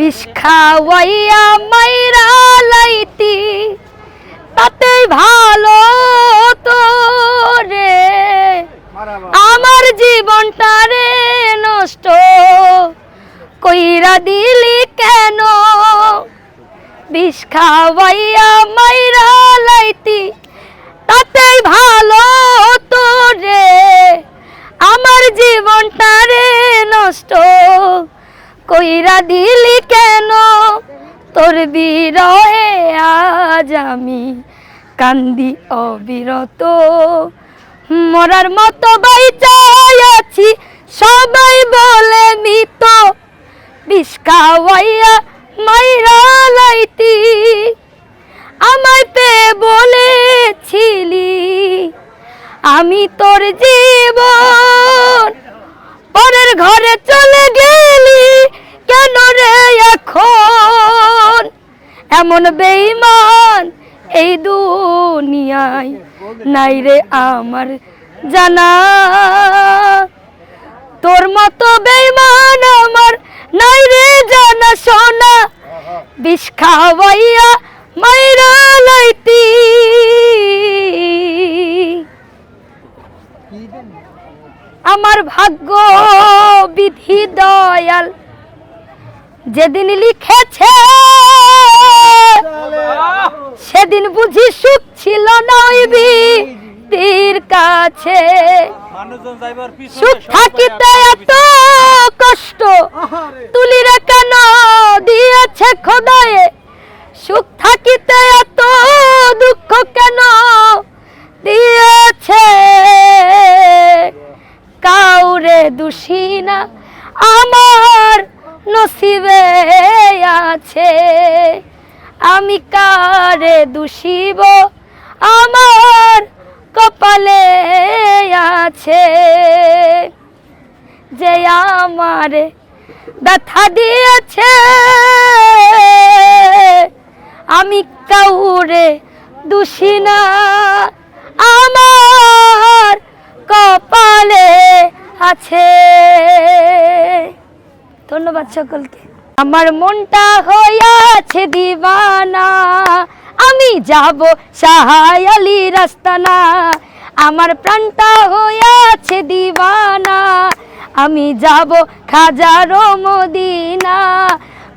বিষ খাওয়াইয়া মাইরা লাইতি তাতেই ভালো তো রে। আমার জীবনটা রে নষ্ট, কইরা দিলি কেন? বিষ খাওয়াইয়া মাইরা লাইতি, তাতেই ভালো তো রে আমার জীবনটা রে নষ্ট কইরা দিলি কেন? তোর বিরহে আজ আমি কান্দি অবিরত। মরার মতো বাইচাই আছি, সবাই বলে মিত। বিষ খাওয়াইয়া মাইরা লাইতি, আমায় পেয়ে বলেছিলি, আমি তোর জীবন পরের ঘরে চলে গেলি। কেন রে এখন? এমন বেইমান এই দুনিয়ায় নাই রে আমার জানা। তোর মতো বেইমান আমার নাই রে জানা সোনা। বিষ খাওয়াইয়া মাইরা লাইতি। আমার ভাগ্য বিধি দয়াল। যেদিন লিখেছে সেদিন বুঝি সুখ ছিল না তীর কাছে। সুখ থাকিতে এত কষ্ট। তুলিরে কেন দিয়েছে খোদায়ে? সুখ থাকিতে এত দুঃখ কেন দিয়েছে? কাউরে দোষী না আমার নসিবে আছে। আমি কারে দোষিব? আমার কপালে আছে। যে আমারে ব্যথা দিয়েছে। আমি কাউরে দোষী না। ধন্যবাদ সকলকে আমার মনটা হইয়াছে দিবানা আমি যাব সাহায় আলী রাস্তানা আমার প্রাণটা হইয়াছে দিবানা আমি যাব খাজারো মদিনা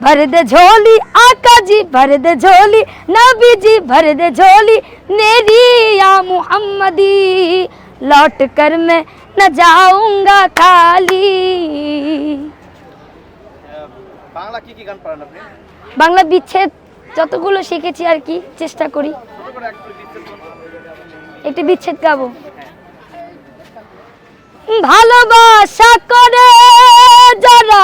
भर दे झोली आका जी भर दे झोली नबी जी भर दे झोली मेरी या मुहम्मदी लौट कर मैं न जाऊंगा खाली বাংলা কি কি গান পারেন আপনি? বাংলা বিচ্ছেদ যতগুলো শিখেছি আর কি চেষ্টা করি। একটু বিচ্ছেদ গাবো। ভালোবাসা করে যারা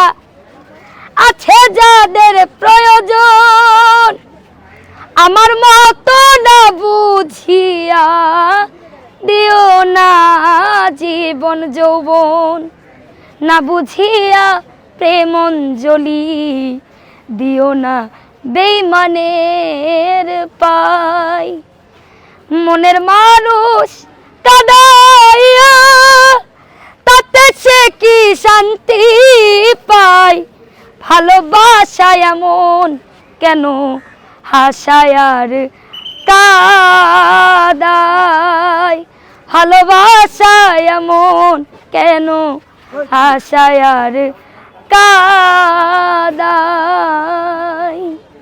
আছে যাদের প্রয়োজন আমার মতো না বুঝিয়া দিও না জীবন যৌবন না বুঝিয়া প্রেমঞ্জলি দিও না বেইমানের পাই। মনের মানুষ তাতে সে কি শান্তি পায়? ভালোবাসায় এমন কেন হাসায় আর কাদায়? ভালোবাসায় এমন কেন হাসায় আর কাদায়।